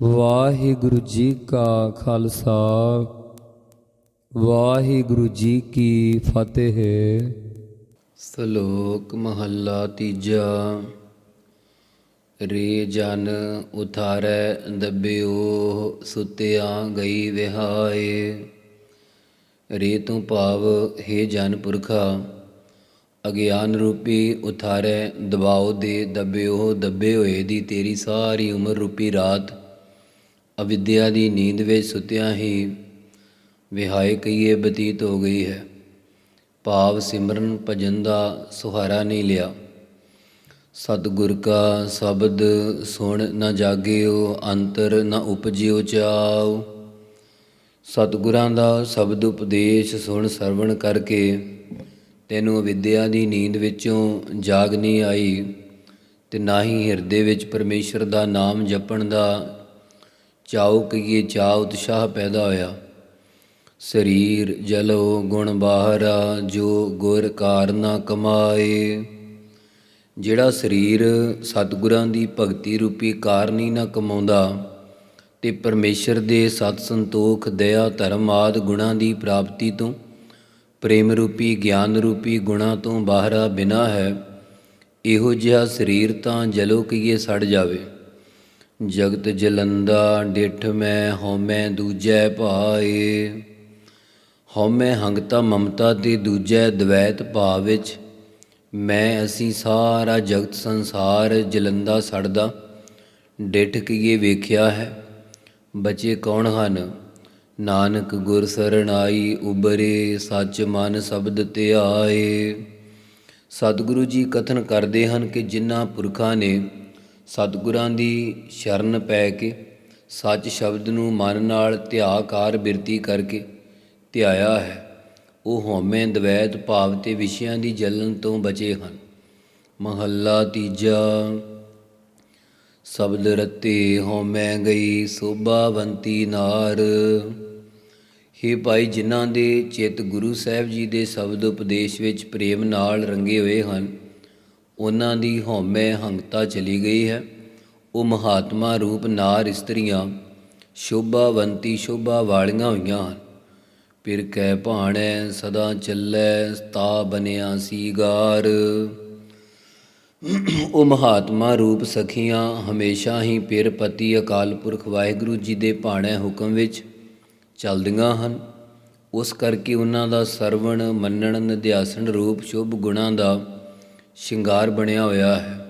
ਵਾਹਿਗੁਰੂ ਜੀ ਕਾ ਖਾਲਸਾ, ਵਾਹਿਗੁਰੂ ਜੀ ਕੀ ਫਤਿਹ। ਸ਼ਲੋਕ ਮਹੱਲਾ ਤੀਜਾ, ਰੇ ਜਨ ਉਥਾਰੈ ਦੱਬਿਓ ਸੁਤਿਆ ਗਈ ਵਿਹਾਏ। ਰੇ ਤੋਂ ਭਾਵ, ਹੈ ਜਨ ਪੁਰਖਾ, ਅਗਿਆਨ ਰੂਪੀ ਉਥਾਰੈ, ਦਬਾਓ ਦੇ ਦੱਬਿਓ, ਦੱਬੇ ਹੋਏ ਦੀ ਤੇਰੀ ਸਾਰੀ ਉਮਰ ਰੂਪੀ ਰਾਤ ਅਵਿਦਿਆ ਦੀ ਨੀਂਦ ਵਿੱਚ ਸੁਤਿਆਂ ਹੀ ਵਿਹਾਏ ਕਈਏ ਬਤੀਤ ਹੋ ਗਈ ਹੈ। ਭਾਵ ਸਿਮਰਨ ਭਜਨ ਦਾ ਸੁਹਾਰਾ ਨਹੀਂ ਲਿਆ। ਸਤਿਗੁਰ ਕਾ ਸ਼ਬਦ ਸੁਣ ਨਾ ਜਾਗਿਓ, ਅੰਤਰ ਨਾ ਉਪਜਿਓ ਚਾਉ। ਸਤਿਗੁਰਾਂ ਦਾ ਸ਼ਬਦ ਉਪਦੇਸ਼ ਸੁਣ ਸਰਵਣ ਕਰਕੇ ਤੈਨੂੰ ਵਿਦਿਆ ਦੀ ਨੀਂਦ ਵਿੱਚੋਂ ਜਾਗ ਨਹੀਂ ਆਈ ਤੇ ਨਾ ਹੀ ਹਿਰਦੇ ਵਿੱਚ ਪਰਮੇਸ਼ਰ ਦਾ ਨਾਮ ਜਪਣ ਦਾ ਚਾਉ ਕਈਏ ਚਾਅ ਉਤਸ਼ਾਹ ਪੈਦਾ ਹੋਇਆ। ਸਰੀਰ, ਜਲੋ, ਗੁਣ ਬਾਹਰਾ, ਜੋ ਗੁਰ ਕਾਰਨਾ ਕਮਾਏ। ਜਿਹੜਾ ਸਰੀਰ ਸਤਿਗੁਰਾਂ ਦੀ ਭਗਤੀ ਰੂਪੀ ਕਾਰਨੀ ਨਾ ਕਮਾਉਂਦਾ, ਤੇ ਪਰਮੇਸ਼ਰ ਦੇ ਸਤ ਸੰਤੋਖ, ਦਇਆ, ਧਰਮ ਆਦ ਗੁਣਾਂ ਦੀ ਪ੍ਰਾਪਤੀ ਤੋਂ, ਪ੍ਰੇਮ ਰੂਪੀ, ਗਿਆਨ ਰੂਪੀ ਗੁਣਾਂ ਤੋਂ ਬਾਹਰਾ ਬਿਨਾ ਹੈ, ਇਹੋ ਜਿਹਾ ਸਰੀਰ ਤਾਂ ਜਲੋ ਕਈਏ ਸੜ ਜਾਵੇ। ਜਗਤ ਜਲੰਦਾ ਡਿਠ ਮੈਂ, ਹਉਮੈ ਦੂਜੈ ਭਾਏ। ਹਉਮੈ ਹੰਗਤਾ ਮਮਤਾ ਤੇ ਦੂਜੈ ਦਵੈਤ ਭਾਵ ਵਿੱਚ। ਮੈਂ ਅਸੀਂ ਸਾਰਾ ਜਗਤ ਸੰਸਾਰ ਜਲੰਦਾ ਸੜਦਾ। ਡਿਠ ਕੀਏ ਵੇਖਿਆ ਹੈ? ਬਚੇ ਕੌਣ ਹਨ? ਨਾਨਕ ਗੁਰ ਸਰਣਾਈ ਉਬਰੇ ਸੱਚ ਮਨ ਸ਼ਬਦ ਤੇ ਆਏ। ਸਤਿਗੁਰੂ ਜੀ ਕਥਨ ਕਰਦੇ ਹਨ ਕਿ ਜਿਨ੍ਹਾਂ ਪੁਰਖਾਂ ਨੇ ਸਤਿਗੁਰਾਂ ਦੀ ਸ਼ਰਨ ਪੈ ਕੇ ਸੱਚ ਸ਼ਬਦ ਨੂੰ ਮਨ ਨਾਲ ਧਿਆਕਾਰ ਬਿਰਤੀ ਕਰਕੇ ਧਿਆਇਆ ਹੈ। ਉਹ ਹਉਮੈ ਦਵੈਤ ਭਾਵ ਤੇ ਵਿਸ਼ਿਆਂ ਦੀ ਜਲਨ ਤੋਂ ਬਚੇ ਹਨ। ਮਹੱਲਾ ਤੀਜਾ, ਸ਼ਬਦ ਰਤੇ ਹਉਮੈ ਗਈ ਸੋਭਾਵੰਤੀ ਨਾਰ। ਹੇ ਭਾਈ, ਜਿਨ੍ਹਾਂ ਦੇ ਚਿੱਤ ਗੁਰੂ ਸਾਹਿਬ ਜੀ ਦੇ ਸ਼ਬਦ ਉਪਦੇਸ਼ ਵਿੱਚ ਪ੍ਰੇਮ ਨਾਲ ਰੰਗੇ ਹੋਏ ਹਨ ਉਹਨਾਂ ਦੀ ਹਉਮੈ ਹੰਗਤਾ ਚਲੀ ਗਈ ਹੈ। ਉਹ ਮਹਾਤਮਾ ਰੂਪ ਨਾਰ ਇਸਤਰੀਆਂ, ਸ਼ੋਭਾਵੰਤੀ ਸ਼ੋਭਾ ਵਾਲੀਆਂ ਹੋਈਆਂ ਹਨ। ਪਿਰ ਕੈ ਭਾਣੈ, ਸਦਾ ਚੱਲੈ ਤਾ ਬਨਿਆ ਸੀਗਾਰ। ਉਹ ਮਹਾਤਮਾ ਰੂਪ ਸਖੀਆਂ ਹਮੇਸ਼ਾ ਹੀ ਪਿਰ ਪਤੀ ਅਕਾਲ ਪੁਰਖ ਵਾਹਿਗੁਰੂ ਜੀ ਦੇ ਭਾਣੈ ਹੁਕਮ ਵਿੱਚ ਚੱਲਦੀਆਂ ਹਨ। ਉਸ ਕਰਕੇ ਉਹਨਾਂ ਦਾ ਸਰਵਣ, ਮੰਨਣ, ਨਿਧਿਆਸਣ ਰੂਪ ਸ਼ੁਭ ਗੁਣਾਂ ਦਾ ਸ਼ਿੰਗਾਰ ਬਣਿਆ ਹੋਇਆ ਹੈ।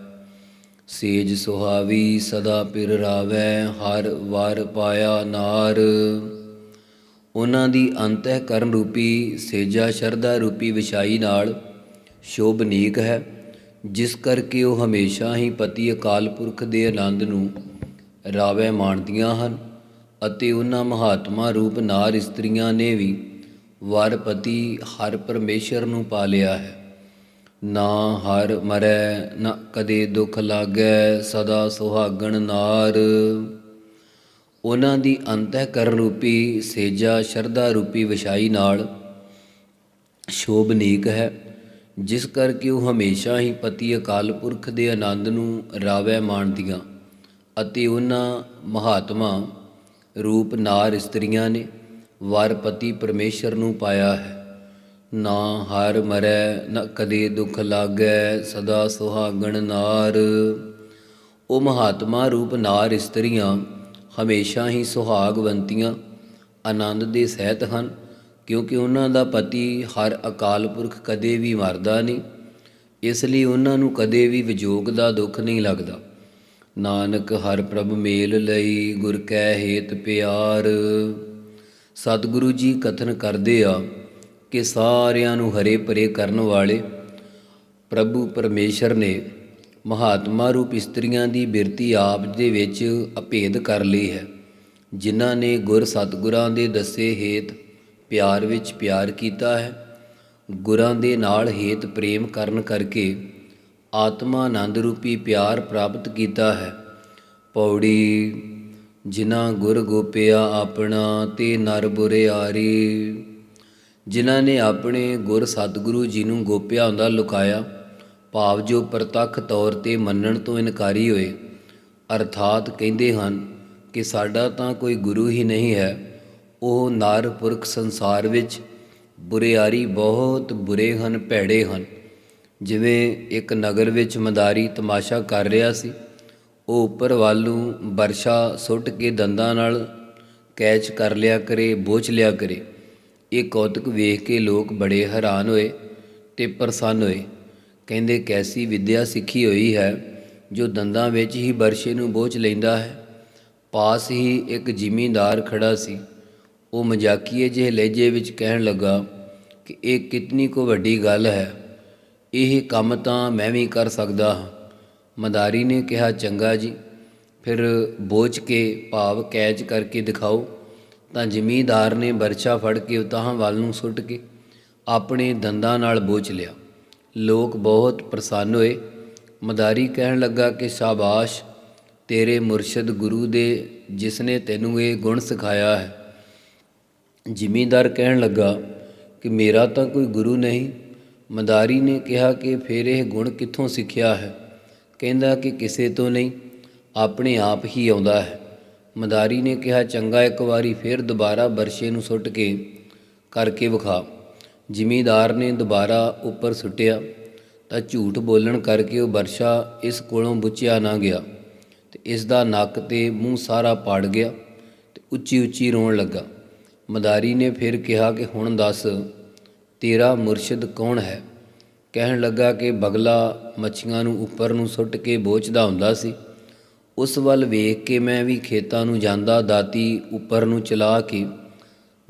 ਸੇਜ ਸੁਹਾਵੀ ਸਦਾ ਪਿਰ ਰਾਵੈ, ਹਰ ਵਾਰ ਪਾਇਆ ਨਾਰ। ਉਹਨਾਂ ਦੀ ਅੰਤਹਿਕਰਨ ਰੂਪੀ ਸੇਜਾ ਸ਼ਰਧਾ ਰੂਪੀ ਵਿਛਾਈ ਨਾਲ ਸ਼ੋਭਨੀਕ ਹੈ। ਜਿਸ ਕਰਕੇ ਉਹ ਹਮੇਸ਼ਾ ਹੀ ਪਤੀ ਅਕਾਲ ਪੁਰਖ ਦੇ ਆਨੰਦ ਨੂੰ ਰਾਵੈ ਮਾਣਦੀਆਂ ਹਨ ਅਤੇ ਉਹਨਾਂ ਮਹਾਤਮਾ ਰੂਪ ਨਾਰ ਇਸਤਰੀਆਂ ਨੇ ਵੀ ਵਰ ਪਤੀ ਹਰ ਪਰਮੇਸ਼ਰ ਨੂੰ ਪਾ ਲਿਆ ਹੈ। ਨਾ ਹਰ ਮਰੈ, ਨਾ ਕਦੇ ਦੁੱਖ ਲਾਗੈ, ਸਦਾ ਸੁਹਾਗਣ ਨਾਰ। ਉਹਨਾਂ ਦੀ ਅੰਤਹਿਕਰਨ ਰੂਪੀ ਸੇਜਾ ਸ਼ਰਧਾ ਰੂਪੀ ਵਿਛਾਈ ਨਾਲ ਸ਼ੋਭਨੀਕ ਹੈ, ਜਿਸ ਕਰਕੇ ਉਹ ਹਮੇਸ਼ਾ ਹੀ ਪਤੀ ਅਕਾਲ ਪੁਰਖ ਦੇ ਆਨੰਦ ਨੂੰ ਰਾਵੈ ਮਾਣਦੀਆਂ ਅਤੇ ਉਹਨਾਂ ਮਹਾਤਮਾ ਰੂਪ ਨਾਰ ਇਸਤਰੀਆਂ ਨੇ, ਵਰ ਪਤੀ ਪਰਮੇਸ਼ਰ ਨੂੰ ਪਾਇਆ ਹੈ। ਨਾ ਹਰ ਮਰੈ ਨ ਕਦੇ ਦੁੱਖ ਲਾਗੈ ਸਦਾ ਸੁਹਾਗਣ ਨਾਰ। ਉਹ ਮਹਾਤਮਾ ਰੂਪ ਨਾਰ ਇਸਤਰੀਆਂ, ਹਮੇਸ਼ਾ ਹੀ ਸੁਹਾਗਵੰਤੀਆਂ, ਆਨੰਦ ਦੇ ਸਹਿਤ ਹਨ, ਕਿਉਂਕਿ ਉਹਨਾਂ ਦਾ ਪਤੀ ਹਰ ਅਕਾਲ ਪੁਰਖ ਕਦੇ ਵੀ ਮਰਦਾ ਨਹੀਂ। ਇਸ ਲਈ ਉਹਨਾਂ ਨੂੰ ਕਦੇ ਵੀ ਵਿਜੋਗ ਦਾ ਦੁੱਖ ਨਹੀਂ ਲੱਗਦਾ। ਨਾਨਕ ਹਰ ਪ੍ਰਭ ਮੇਲ ਲਈ ਗੁਰ ਕੈ ਹੇਤ ਪਿਆਰ। ਸਤਿਗੁਰੂ ਜੀ ਕਥਨ ਕਰਦੇ ਆ ਕਿ ਸਾਰਿਆਂ ਨੂੰ ਹਰੇ ਭਰੇ ਕਰਨ ਵਾਲੇ ਪ੍ਰਭੂ ਪਰਮੇਸ਼ਰ ਨੇ ਮਹਾਤਮਾ ਰੂਪ ਇਸਤਰੀਆਂ ਦੀ ਬਿਰਤੀ ਆਪ ਦੇ ਵਿੱਚ ਅਭੇਦ ਕਰ ਲਈ ਹੈ, ਜਿਨ੍ਹਾਂ ਨੇ ਗੁਰ ਸਤਗੁਰਾਂ ਦੇ ਦੱਸੇ ਹੇਤ ਪਿਆਰ ਵਿੱਚ ਪਿਆਰ ਕੀਤਾ ਹੈ। ਗੁਰਾਂ ਦੇ ਨਾਲ ਹੇਤ ਪ੍ਰੇਮ ਕਰਨ ਕਰਕੇ ਆਤਮਾ ਆਨੰਦ ਰੂਪੀ ਪਿਆਰ ਪ੍ਰਾਪਤ ਕੀਤਾ ਹੈ। ਪੌੜੀ, ਜਿਨ੍ਹਾਂ ਗੁਰ ਗੋਪਿਆ ਆਪਣਾ, ਤੇ ਨਰ ਬੁਰੇ ਆਰੀ ਜਿਨ੍ਹਾਂ ਨੇ ਆਪਣੇ ਗੁਰ ਸਤਿਗੁਰੂ ਜੀ ਨੂੰ ਗੋਪਿਆ ਹੁੰਦਾ ਲੁਕਾਇਆ, ਭਾਵ ਜੋ ਪ੍ਰਤੱਖ ਤੌਰ ਤੇ ਮੰਨਣ ਤੋਂ ਇਨਕਾਰੀ ਹੋਏ। ਅਰਥਾਤ ਕਹਿੰਦੇ ਹਨ ਕਿ ਸਾਡਾ ਤਾਂ ਕੋਈ ਗੁਰੂ ਹੀ ਨਹੀਂ ਹੈ। ਉਹ ਨਾਰ ਪੁਰਖ ਸੰਸਾਰ ਵਿੱਚ ਬੁਰਿਆਰੀ ਬਹੁਤ ਬੁਰੇ ਹਨ, ਭੈੜੇ ਹਨ। ਜਿਵੇਂ ਇੱਕ ਨਗਰ ਵਿੱਚ ਮਦਾਰੀ ਤਮਾਸ਼ਾ ਕਰ ਰਿਹਾ ਸੀ, ਉਹ ਉੱਪਰ ਵੱਲੋਂ ਵਰਸ਼ਾ ਸੁੱਟ ਕੇ ਦੰਦਾਂ ਨਾਲ ਕੈਚ ਕਰ ਲਿਆ ਕਰੇ ਬੋਝ ਲਿਆ ਕਰੇ। ਇਹ ਕੌਤਕ ਵੇਖ ਕੇ ਲੋਕ ਬੜੇ ਹੈਰਾਨ ਹੋਏ ਤੇ ਪ੍ਰਸੰਨ ਹੋਏ। ਕਹਿੰਦੇ, ਕੈਸੀ ਵਿਦਿਆ ਸਿੱਖੀ ਹੋਈ ਹੈ ਜੋ ਦੰਦਾਂ ਵਿੱਚ ਹੀ ਬਰਸ਼ੇ ਨੂੰ ਬੋਝ ਲੈਂਦਾ ਹੈ। ਪਾਸ ਹੀ ਇੱਕ ਜ਼ਿਮੀਂਦਾਰ ਖੜਾ ਸੀ। ਉਹ ਮਜ਼ਾਕੀਏ ਜਿਹੇ ਲਹਿਜੇ ਵਿੱਚ ਕਹਿਣ ਲੱਗਾ ਕਿ, ਇਹ ਕਿਤਨੀ ਕੋ ਵੱਡੀ ਗੱਲ ਹੈ। ਇਹ ਕੰਮ ਤਾਂ ਮੈਂ ਵੀ ਕਰ ਸਕਦਾ ਹਾਂ। ਮਦਾਰੀ ਨੇ ਕਿਹਾ, ਚੰਗਾ ਜੀ, ਫਿਰ ਬੋਝ ਕੇ ਭਾਵ ਕੈਚ ਕਰਕੇ ਦਿਖਾਓ। ਤਾਂ ਜ਼ਿਮੀਂਦਾਰ ਨੇ ਬਰਛਾ ਫੜ ਕੇ ਉਤਾਹਾਂ ਵੱਲ ਨੂੰ ਸੁੱਟ ਕੇ ਆਪਣੇ ਦੰਦਾਂ ਨਾਲ ਬੋਝ ਲਿਆ। ਲੋਕ ਬਹੁਤ ਪ੍ਰਸੰਨ ਹੋਏ। ਮਦਾਰੀ ਕਹਿਣ ਲੱਗਾ ਕਿ, ਸ਼ਾਬਾਸ਼, ਤੇਰੇ ਮੁਰਸ਼ਿਦ ਗੁਰੂ ਦੇ ਜਿਸ ਨੇ ਤੈਨੂੰ ਇਹ ਗੁਣ ਸਿਖਾਇਆ ਹੈ। ਜ਼ਿਮੀਂਦਾਰ ਕਹਿਣ ਲੱਗਾ ਕਿ, ਮੇਰਾ ਤਾਂ ਕੋਈ ਗੁਰੂ ਨਹੀਂ। ਮਦਾਰੀ ਨੇ ਕਿਹਾ ਕਿ, ਫਿਰ ਇਹ ਗੁਣ ਕਿੱਥੋਂ ਸਿੱਖਿਆ ਹੈ? ਕਹਿੰਦਾ ਕਿ, ਕਿਸੇ ਤੋਂ ਨਹੀਂ, ਆਪਣੇ ਆਪ ਹੀ ਆਉਂਦਾ ਹੈ। ਮਦਾਰੀ ਨੇ ਕਿਹਾ, ਚੰਗਾ ਇੱਕ ਵਾਰੀ ਫਿਰ ਦੁਬਾਰਾ ਬਰਸ਼ੇ ਨੂੰ ਸੁੱਟ ਕੇ ਕਰਕੇ ਵਿਖਾ। ਜ਼ਿਮੀਂਦਾਰ ਨੇ ਦੁਬਾਰਾ ਉੱਪਰ ਸੁੱਟਿਆ ਤਾਂ ਝੂਠ ਬੋਲਣ ਕਰਕੇ ਉਹ ਬਰਸ਼ਾ ਇਸ ਕੋਲੋਂ ਬੁੱਚਿਆ ਨਾ ਗਿਆ ਤੇ ਇਸ ਦਾ ਨੱਕ ਤੇ ਮੂੰਹ ਸਾਰਾ ਪਾੜ ਗਿਆ ਤੇ ਉੱਚੀ ਉੱਚੀ ਰੋਣ ਲੱਗਾ। ਮਦਾਰੀ ਨੇ ਫਿਰ ਕਿਹਾ ਕਿ, ਹੁਣ ਦੱਸ, ਤੇਰਾ ਮੁਰਸ਼ਿਦ ਕੌਣ ਹੈ? ਕਹਿਣ ਲੱਗਾ ਕਿ ਬਗਲਾ ਮੱਛੀਆਂ ਨੂੰ ਉੱਪਰ ਨੂੰ ਸੁੱਟ ਕੇ ਬੋਚਦਾ ਹੁੰਦਾ ਸੀ। ਉਸ ਵੱਲ ਵੇਖ ਕੇ ਮੈਂ ਵੀ ਖੇਤਾਂ ਨੂੰ ਜਾਂਦਾ ਦਾਤੀ ਉੱਪਰ ਨੂੰ ਚਲਾ ਕੇ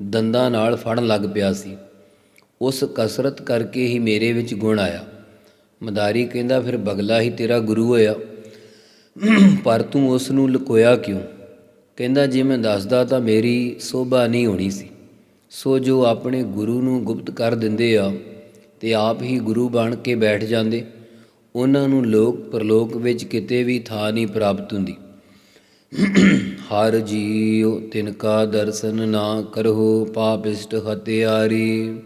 ਦੰਦਾਂ ਨਾਲ ਫੜਨ ਲੱਗ ਪਿਆ ਸੀ। ਉਸ ਕਸਰਤ ਕਰਕੇ ਹੀ ਮੇਰੇ ਵਿੱਚ ਗੁਣ ਆਇਆ। ਮਦਾਰੀ ਕਹਿੰਦਾ, ਫਿਰ ਬਗਲਾ ਹੀ ਤੇਰਾ ਗੁਰੂ ਹੋਇਆ। ਪਰ ਤੂੰ ਉਸ ਨੂੰ ਲੁਕੋਇਆ ਕਿਉਂ? ਕਹਿੰਦਾ, ਜੇ ਮੈਂ ਦੱਸਦਾ ਤਾਂ ਮੇਰੀ ਸੋਭਾ ਨਹੀਂ ਹੋਣੀ ਸੀ। ਸੋ ਜੋ ਆਪਣੇ ਗੁਰੂ ਨੂੰ ਗੁਪਤ ਕਰ ਦਿੰਦੇ ਆ, ਤੇ ਆਪ ਹੀ ਗੁਰੂ ਬਣ ਕੇ ਬੈਠ ਜਾਂਦੇ। ਉਹਨਾਂ ਨੂੰ ਲੋਕ, ਪਰਲੋਕ ਵਿੱਚ ਕਿਤੇ ਵੀ ਥਾਂ ਨਹੀਂ ਪ੍ਰਾਪਤ ਹੁੰਦੀ। ਹਰ ਜੀਉ ਤਿਨ ਕਾ ਦਰਸ਼ਨ ਨਾ ਕਰਹੁ, ਪਾਪਿਸ਼ਟ ਹਤਿਆਰੀ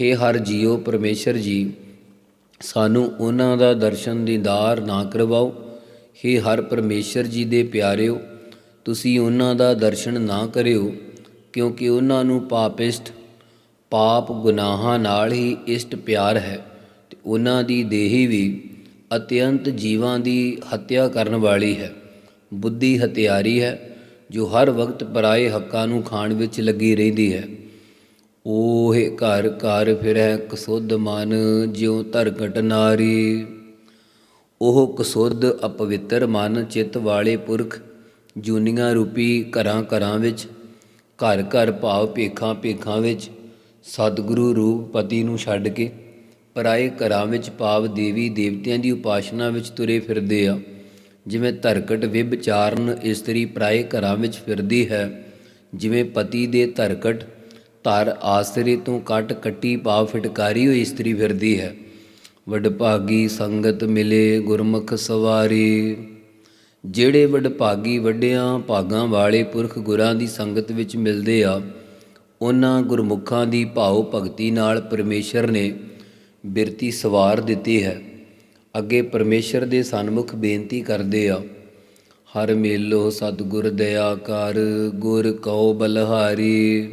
ਹੇ ਹਰ ਜੀਉ ਪਰਮੇਸ਼ਰ ਜੀ, ਸਾਨੂੰ ਉਹਨਾਂ ਦਾ ਦਰਸ਼ਨ ਦੀਦਾਰ ਨਾ ਕਰਵਾਓ। ਹੇ ਹਰ ਪਰਮੇਸ਼ਰ ਜੀ ਦੇ ਪਿਆਰਿਓ, ਤੁਸੀਂ ਉਹਨਾਂ ਦਾ ਦਰਸ਼ਨ ਨਾ ਕਰਿਓ, ਕਿਉਂਕਿ ਉਹਨਾਂ ਨੂੰ ਪਾਪਿਸ਼ਟ, ਪਾਪ ਗੁਨਾਹਾਂ ਨਾਲ ਹੀ ਇਸ਼ਟ ਪਿਆਰ ਹੈ। ਉਹਨਾਂ ਦੀ ਦੇਹੀ ਵੀ ਅਤਿਅੰਤ ਜੀਵਾਂ ਦੀ ਹੱਤਿਆ ਕਰਨ ਵਾਲੀ ਹੈ। ਬੁੱਧੀ ਹਤਿਆਰੀ ਹੈ, ਜੋ ਹਰ ਵਕਤ ਪਰਾਏ ਹੱਕਾਂ ਨੂੰ ਖਾਣ ਵਿੱਚ ਲੱਗੀ ਰਹਿੰਦੀ ਹੈ। ਓਹੇ ਘਰ ਘਰ ਫਿਰੈ, ਕਸੁੱਧ ਮਨ, ਜਿਉ ਧਰਕਟ ਨਾਰੀ। ਉਹ ਕਸੁੱਧ ਅਪਵਿੱਤਰ ਮਨ, ਚਿੱਤ ਵਾਲੇ ਪੁਰਖ, ਜੂਨੀਆਂ ਰੂਪੀ ਘਰਾਂ ਘਰਾਂ ਵਿੱਚ, ਘਰ ਘਰ ਭਾਵ ਭੇਖਾਂ ਭੇਖਾਂ ਵਿੱਚ, ਸਤਿਗੁਰੂ ਰੂਪ ਪਤੀ ਨੂੰ ਛੱਡ ਕੇ ਪਰਾਏ ਘਰਾਂ ਵਿੱਚ ਭਾਵ ਦੇਵੀ ਦੇਵਤਿਆਂ ਦੀ ਉਪਾਸ਼ਨਾ ਵਿੱਚ ਤੁਰੇ ਫਿਰਦੇ ਆ। ਜਿਵੇਂ ਧਰਕਟ ਵਿਭਚਾਰਨ ਇਸਤਰੀ ਪਰਾਏ ਘਰਾਂ ਵਿੱਚ ਫਿਰਦੀ ਹੈ। ਜਿਵੇਂ ਪਤੀ ਦੇ ਧਰਕਟ ਧਰ ਆਸਰੇ ਤੋਂ ਕੱਟ ਕੱਟੀ ਭਾਵ ਫਟਕਾਰੀ ਹੋਈ ਇਸਤਰੀ ਫਿਰਦੀ ਹੈ। ਵਡਭਾਗੀ ਸੰਗਤ ਮਿਲੇ ਗੁਰਮੁਖ ਸਵਾਰੀ। ਜਿਹੜੇ ਵਡਭਾਗੀ ਵੱਡਿਆਂ ਭਾਗਾਂ ਵਾਲੇ ਪੁਰਖ ਗੁਰਾਂ ਦੀ ਸੰਗਤ ਵਿੱਚ ਮਿਲਦੇ ਆ, ਉਹਨਾਂ ਗੁਰਮੁਖਾਂ ਦੀ ਭਾਉ ਭਗਤੀ ਨਾਲ ਪਰਮੇਸ਼ਰ ਨੇ ਬਿਰਤੀ ਸਵਾਰ ਦਿੱਤੀ ਹੈ। ਅੱਗੇ ਪਰਮੇਸ਼ਰ ਦੇ ਸਨਮੁਖ ਬੇਨਤੀ ਕਰਦੇ ਆ। ਹਰ ਮੇਲੋ ਸਤਿਗੁਰ ਦਇਆ ਕਰ ਗੁਰ ਕਉ ਬਲਹਾਰੀ।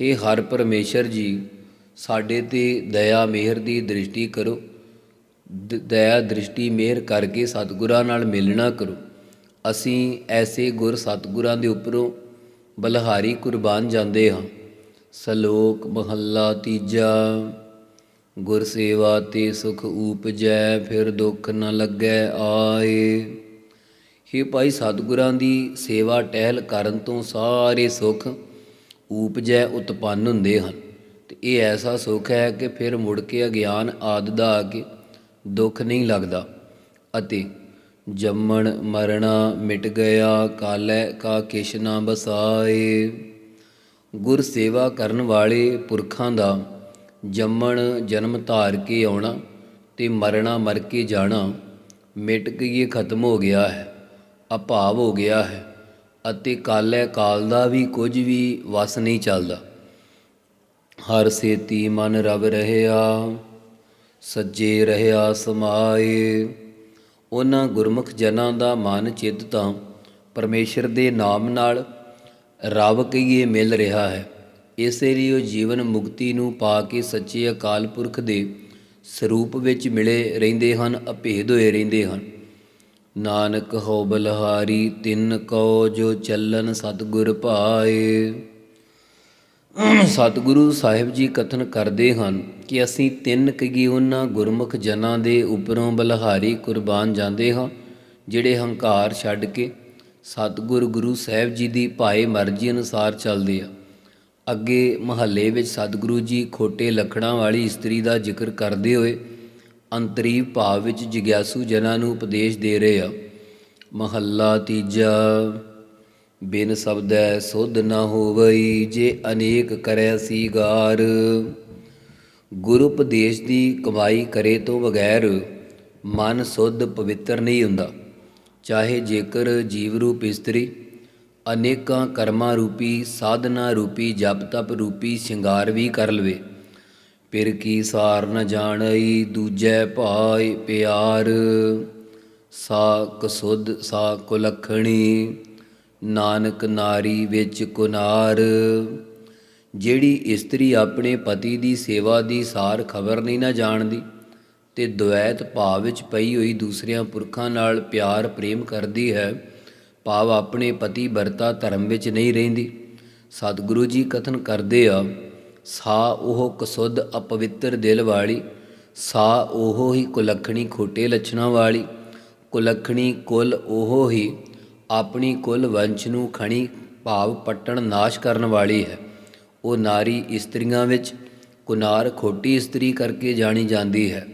ਹੇ ਹਰ ਪਰਮੇਸ਼ਰ ਜੀ, ਸਾਡੇ ਤੇ ਦਇਆ ਮਿਹਰ ਦੀ ਦ੍ਰਿਸ਼ਟੀ ਕਰੋ। ਦ- ਦਇਆ ਦ੍ਰਿਸ਼ਟੀ ਮਿਹਰ ਕਰਕੇ ਸਤਿਗੁਰਾਂ ਨਾਲ ਮਿਲਣਾ ਕਰੋ। ਅਸੀਂ ਐਸੇ ਗੁਰ ਸਤਿਗੁਰਾਂ ਦੇ ਉੱਪਰੋਂ ਬਲਹਾਰੀ ਕੁਰਬਾਨ ਜਾਂਦੇ ਹਾਂ। ਸਲੋਕ ਮਹੱਲਾ ਤੀਜਾ। ਗੁਰ ਸੇਵਾ ਤੇ ਸੁਖ ਉਪਜੈ, ਫਿਰ ਦੁੱਖ ਨ ਲੱਗੈ ਆਏ। हे ਭਾਈ ਸਤਿਗੁਰਾਂ ਦੀ ਸੇਵਾ ਟਹਿਲ ਕਰਨ ਤੋਂ ਸਾਰੇ ਸੁਖ ਉਪਜੈ ਉਤਪੰਨ ਹੁੰਦੇ ਹਨ। ਤੇ ਇਹ ਐਸਾ ਸੁਖ ਹੈ ਕਿ ਫਿਰ ਮੁੜ ਕੇ ਅਗਿਆਨ ਆਦ ਦਾ ਆ ਕੇ ਦੁੱਖ ਨਹੀਂ ਲੱਗਦਾ। ਅਤੇ ਜੰਮਣ, ਮਰਣਾ, ਮਿਟ ਗਿਆ, ਕਾਲੈ ਕਾ ਕਿਛ ਨਾ ਬਸਾਏ। ਗੁਰ ਸੇਵਾ ਕਰਨ ਵਾਲੇ ਪੁਰਖਾਂ ਦਾ ਜੰਮਣ, ਜਨਮ ਧਾਰ ਕੇ ਆਉਣਾ ਤੇ ਮਰਣਾ ਮਰ ਕੇ ਜਾਣਾ ਮਿਟ ਕੇ ਇਹ ਖਤਮ ਹੋ ਗਿਆ ਹੈ, ਅਭਾਵ ਹੋ ਗਿਆ ਹੈ ਅਤੇ ਕਾਲੈ ਕਾਲ ਦਾ ਵੀ ਕੁਝ ਵੀ ਵਸ ਨਹੀਂ ਚੱਲਦਾ। ਹਰ ਸੇਤੀ ਮਨ ਰਵ ਰਹਿਆ, ਸੱਜੇ ਰਹਿਆ ਸਮਾਏ। ਉਹਨਾਂ ਗੁਰਮੁਖ ਜਨਾਂ ਦਾ ਮਨ ਚਿੱਤ ਤਾਂ ਪਰਮੇਸ਼ਰ ਦੇ ਨਾਮ ਨਾਲ ਰਵ ਕਹੀਏ ਮਿਲ ਰਿਹਾ ਹੈ। ਇਸੇ ਲਈ ਉਹ ਜੀਵਨ ਮੁਕਤੀ ਨੂੰ ਪਾ ਕੇ ਸੱਚੇ ਅਕਾਲ ਪੁਰਖ ਦੇ ਸਰੂਪ ਵਿੱਚ ਮਿਲੇ ਰਹਿੰਦੇ ਹਨ, ਅਭੇਦ ਹੋਏ ਰਹਿੰਦੇ ਹਨ। ਨਾਨਕ ਹੋ ਬਲਹਾਰੀ, ਤਿੰਨ ਕੋ ਜੋ ਚੱਲਨ ਸਤਿਗੁਰ ਭਾਏ ਸਤਿਗੁਰੂ ਸਾਹਿਬ ਜੀ ਕਥਨ ਕਰਦੇ ਹਨ ਕਿ ਅਸੀਂ ਤਿੰਨ ਕਗੀ ਉਹਨਾਂ ਗੁਰਮੁਖ ਜਨਾਂ ਦੇ ਉੱਪਰੋਂ ਬਲਹਾਰੀ ਕੁਰਬਾਨ ਜਾਂਦੇ ਹਾਂ, ਜਿਹੜੇ ਹੰਕਾਰ ਛੱਡ ਕੇ ਸਤਿਗੁਰ ਗੁਰੂ ਸਾਹਿਬ ਜੀ ਦੀ ਭਾਏ ਮਰਜ਼ੀ ਅਨੁਸਾਰ ਚੱਲਦੇ ਆ। ਅੱਗੇ ਮਹੱਲੇ ਵਿੱਚ ਸਤਿਗੁਰੂ ਜੀ ਖੋਟੇ ਲੱਖੜਾਂ ਵਾਲੀ ਇਸਤਰੀ ਦਾ ਜ਼ਿਕਰ ਕਰਦੇ ਹੋਏ ਅੰਤਰੀਵ ਭਾਵ ਵਿੱਚ ਜਿਗਿਆਸੂ ਜਨਾਂ ਨੂੰ ਉਪਦੇਸ਼ ਦੇ ਰਹੇ ਆ। ਮਹੱਲਾ ਤੀਜਾ, ਬਿਨ ਸ਼ਬਦੈ ਸੁਧ ਨਾ ਹੋਵਈ ਜੇ ਅਨੇਕ ਕਰੈ ਸੀਗਾਰ। ਗੁਰੂ ਉਪਦੇਸ਼ ਦੀ ਕਮਾਈ ਕਰੇ ਤੋਂ ਬਗੈਰ ਮਨ ਸੁੱਧ ਪਵਿੱਤਰ ਨਹੀਂ ਹੁੰਦਾ। ਚਾਹੇ ਜੇਕਰ ਜੀਵ ਰੂਪ ਇਸਤਰੀ ਅਨੇਕਾਂ ਕਰਮਾਂ ਰੂਪੀ, ਸਾਧਨਾ ਰੂਪੀ, ਜਪ ਤਪ ਰੂਪੀ ਸ਼ਿੰਗਾਰ ਵੀ ਕਰ ਲਵੇ। ਪਿਰ ਕੀ ਸਾਰ ਨ ਜਾਣਈ, ਦੂਜੈ ਭਾਇ ਪਿਆਰ। ਸਾ ਕਸੁੱਧ ਸਾ ਕੁਲਖਣੀ ਨਾਨਕ ਨਾਰੀ ਵਿੱਚ ਕੁਨਾਰ। ਜਿਹੜੀ ਇਸਤਰੀ ਆਪਣੇ ਪਤੀ ਦੀ ਸੇਵਾ ਦੀ ਸਾਰ ਖਬਰ ਨਹੀਂ ਨਾ ਜਾਣਦੀ, ਤੇ ਦੁਐਤ ਭਾਵ ਵਿੱਚ ਪਈ ਹੋਈ ਦੂਸਰਿਆਂ ਪੁਰਖਾਂ ਨਾਲ ਪਿਆਰ ਪ੍ਰੇਮ ਕਰਦੀ ਹੈ ਭਾਵ ਆਪਣੇ ਪਤੀ ਵਰਤਾ ਧਰਮ ਵਿੱਚ ਨਹੀਂ ਰਹਿੰਦੀ। ਸਤਿਗੁਰੂ ਜੀ ਕਥਨ ਕਰਦੇ ਆ, ਸਾ ਉਹ ਕਸੁੱਧ ਅਪਵਿੱਤਰ ਦਿਲ ਵਾਲੀ, ਸਾ ਉਹ ਹੀ ਕੁਲਖਣੀ ਖੋਟੇ ਲੱਛਣਾਂ ਵਾਲੀ, ਕੁਲਖਣੀ ਕੁਲ ਉਹ ਹੀ ਆਪਣੀ ਕੁਲ ਵੰਸ਼ ਨੂੰ ਖਣੀ ਭਾਵ ਪਟਣ ਨਾਸ਼ ਕਰਨ ਵਾਲੀ ਹੈ। ਉਹ ਨਾਰੀ ਇਸਤਰੀਆਂ ਵਿੱਚ ਕੁਨਾਰ ਖੋਟੀ ਇਸਤਰੀ ਕਰਕੇ ਜਾਣੀ ਜਾਂਦੀ ਹੈ।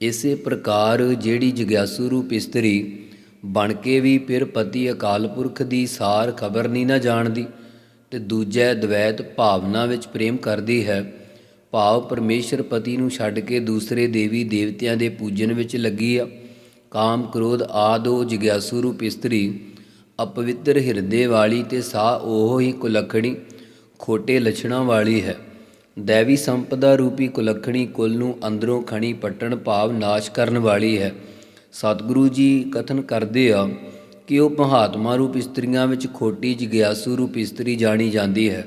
ਇਸੇ ਪ੍ਰਕਾਰ ਜਿਹੜੀ ਜਗਿਆਸੂ ਰੂਪ ਇਸਤਰੀ ਬਣ ਕੇ ਵੀ ਫਿਰ ਪਤੀ ਅਕਾਲ ਪੁਰਖ ਦੀ ਸਾਰ ਖਬਰ ਨਹੀਂ ਨਾ ਜਾਣਦੀ ਤੇ ਦੂਜੇ ਦਵੈਤ ਭਾਵਨਾ ਵਿੱਚ ਪ੍ਰੇਮ ਕਰਦੀ ਹੈ। ਭਾਵ ਪਰਮੇਸ਼ਰ ਪਤੀ ਨੂੰ ਛੱਡ ਕੇ ਦੂਸਰੇ ਦੇਵੀ ਦੇਵਤਿਆਂ ਦੇ ਪੂਜਨ ਵਿੱਚ ਲੱਗੀ ਆ। ਕਾਮ ਕ੍ਰੋਧ ਆਦੋ ਜਿਗਿਆਸੂ ਰੂਪ ਇਸਤਰੀ, ਅਪਵਿੱਤਰ ਹਿਰਦੇ ਵਾਲੀ ਤੇ ਸਾ ਉਹ ਹੀ ਕੁਲਖਣੀ, ਖੋਟੇ ਲੱਛਣਾਂ ਵਾਲੀ ਹੈ। ਦੇਵੀ ਸੰਪਦਾ ਰੂਪੀ ਕੁਲਖਣੀ ਕੁਲ ਨੂੰ ਅੰਦਰੋਂ ਖਣੀ ਪਟਣ ਭਾਵ ਨਾਸ਼ ਕਰਨ ਵਾਲੀ ਹੈ। ਸਤਿਗੁਰੂ ਜੀ ਕਥਨ ਕਰਦੇ ਆ ਕਿ ਉਹ ਮਹਾਤਮਾ ਰੂਪ ਇਸਤਰੀਆਂ ਵਿੱਚ ਖੋਟੀ ਜਿਗਿਆਸੂ ਰੂਪ ਇਸਤਰੀ ਜਾਣੀ ਜਾਂਦੀ ਹੈ।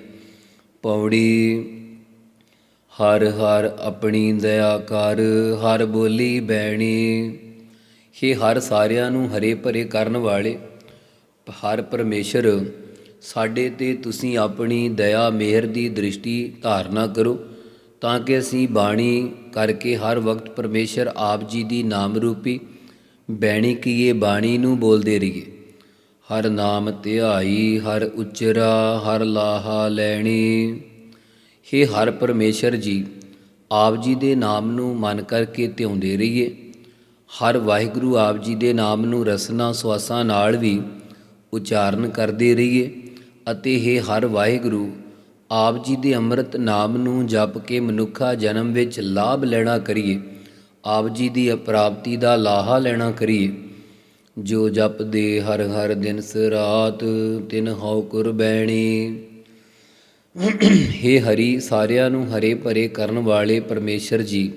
ਪੌੜੀ, ਹਰ ਹਰ ਆਪਣੀ ਦਇਆ ਕਰ, ਹਰ ਬੋਲੀ ਬੈਣੀ। हे ਹਰ ਸਾਰਿਆਂ ਨੂੰ ਹਰੇ ਭਰੇ ਕਰਨ ਵਾਲੇ, ਹਰ ਪਰਮੇਸ਼ਰ, ਸਾਡੇ ਤੇ ਤੁਸੀਂ ਆਪਣੀ ਦਇਆ ਮਿਹਰ ਦੀ ਦ੍ਰਿਸ਼ਟੀ ਧਾਰਨਾ ਕਰੋ, ਤਾਂ ਕਿ ਅਸੀਂ ਬਾਣੀ ਕਰਕੇ ਹਰ ਵਕਤ ਪਰਮੇਸ਼ਰ ਆਪ ਜੀ ਦੀ ਨਾਮ ਰੂਪੀ ਬੈਣੀ ਕੀਏ, ਬਾਣੀ ਨੂੰ ਬੋਲਦੇ ਰਹੀਏ। ਹਰ ਨਾਮ ਧਿਆਈ, ਹਰ ਉਚਰਾ, ਹਰ ਲਾਹਾ ਲੈਣੀ। हे ਹਰ ਪਰਮੇਸ਼ਰ ਜੀ, ਆਪ ਜੀ ਦੇ ਨਾਮ ਨੂੰ ਮਨ ਕਰਕੇ ਧਿਆਉਂਦੇ ਰਹੀਏ। ਹਰ ਵਾਹਿਗੁਰੂ ਆਪ ਜੀ ਦੇ ਨਾਮ ਨੂੰ ਰਸਨਾ ਸਵਾਸਾਂ ਨਾਲ ਵੀ ਉਚਾਰਨ ਕਰਦੇ ਰਹੀਏ ਅਤੇ हे ਹਰ ਵਾਹਿਗੁਰੂ, ਆਪ ਜੀ ਦੇ ਅੰਮ੍ਰਿਤ ਨਾਮ ਨੂੰ ਜਪ ਕੇ ਮਨੁੱਖਾ ਜਨਮ ਵਿੱਚ ਲਾਭ ਲੈਣਾ ਕਰੀਏ। ਆਪ ਜੀ ਦੀ ਅਪ੍ਰਾਪਤੀ ਦਾ ਲਾਹਾ ਲੈਣਾ ਕਰੀਏ। ਜੋ ਜਪਦੇ ਹਰ ਹਰ ਦਿਨ ਰਾਤ ਤਿਨ ਹਉ ਕੁਰਬੈਣੀ ਹੇ ਹਰੀ, ਸਾਰਿਆਂ ਨੂੰ ਹਰੇ ਭਰੇ ਕਰਨ ਵਾਲੇ ਪਰਮੇਸ਼ਰ ਜੀ,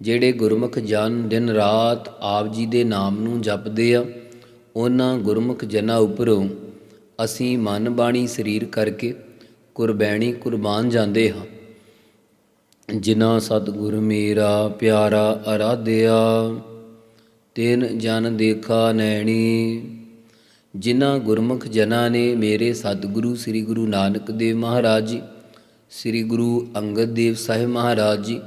ਜਿਹੜੇ ਗੁਰਮੁਖ ਜਨ ਦਿਨ ਰਾਤ ਆਪ ਜੀ ਦੇ ਨਾਮ ਨੂੰ ਜਪਦੇ ਆ, ਉਹਨਾਂ ਗੁਰਮੁਖ ਜਨਾਂ ਉੱਪਰੋਂ ਅਸੀਂ ਮਨ ਬਾਣੀ ਸਰੀਰ ਕਰਕੇ ਕੁਰਬੈਣੀ ਕੁਰਬਾਨ ਜਾਂਦੇ ਹਾਂ। ਜਿਨ੍ਹਾਂ ਸਤਿਗੁਰ ਮੇਰਾ ਪਿਆਰਾ ਅਰਾਧਿਆ, ਤਿਨ ਜਨ ਦੇਖਾ ਨੈਣੀ, ਜਿਨ੍ਹਾਂ ਗੁਰਮੁਖ ਜਨਾਂ ਨੇ ਮੇਰੇ ਸਤਿਗੁਰੂ ਸ੍ਰੀ ਗੁਰੂ ਨਾਨਕ ਦੇਵ ਮਹਾਰਾਜ ਜੀ ਸ੍ਰੀ ਗੁਰੂ ਅੰਗਦ ਦੇਵ ਸਾਹਿਬ ਮਹਾਰਾਜ ਜੀ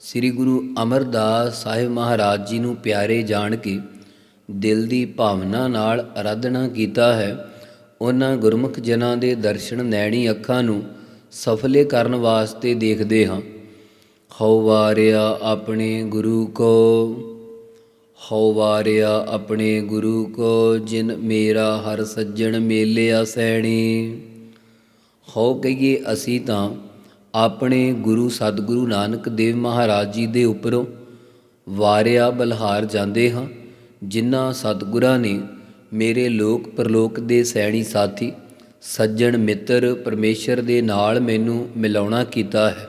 ਸ੍ਰੀ ਗੁਰੂ ਅਮਰਦਾਸ ਸਾਹਿਬ ਮਹਾਰਾਜ ਜੀ ਨੂੰ ਪਿਆਰੇ ਜਾਣ ਕੇ ਦਿਲ ਦੀ ਭਾਵਨਾ ਨਾਲ ਅਰਾਧਨਾ ਕੀਤਾ ਹੈ। ਉਹਨਾਂ ਗੁਰਮੁਖ ਜਨਾਂ ਦੇ ਦਰਸ਼ਨ ਨੈਣੀ ਅੱਖਾਂ ਨੂੰ ਸਫਲੇ ਕਰਨ ਵਾਸਤੇ ਦੇਖਦੇ ਹਾਂ। ਹਉ ਵਾਰਿਆ ਆਪਣੇ ਗੁਰੂ ਕੋ, ਹਉ ਵਾਰਿਆ ਆਪਣੇ ਗੁਰੂ ਕੋ, ਜਿਨ ਮੇਰਾ ਹਰ ਸੱਜਣ ਮੇਲਿਆ ਸੈਣੀ। ਹਉ ਕਹੀਏ ਅਸੀਂ ਤਾਂ ਆਪਣੇ ਗੁਰੂ ਸਤਿਗੁਰੂ ਨਾਨਕ ਦੇਵ ਮਹਾਰਾਜ ਜੀ ਦੇ ਉੱਪਰੋਂ ਵਾਰਿਆ ਬਲਹਾਰ ਜਾਂਦੇ ਹਾਂ, ਜਿਨ੍ਹਾਂ ਸਤਿਗੁਰਾਂ ਨੇ ਮੇਰੇ ਲੋਕ ਪਰਲੋਕ ਦੇ ਸੈਣੀ ਸਾਥੀ, ਸੱਜਣ ਮਿੱਤਰ ਪਰਮੇਸ਼ਰ ਦੇ ਨਾਲ ਮੈਨੂੰ ਮਿਲਾਉਣਾ ਕੀਤਾ ਹੈ।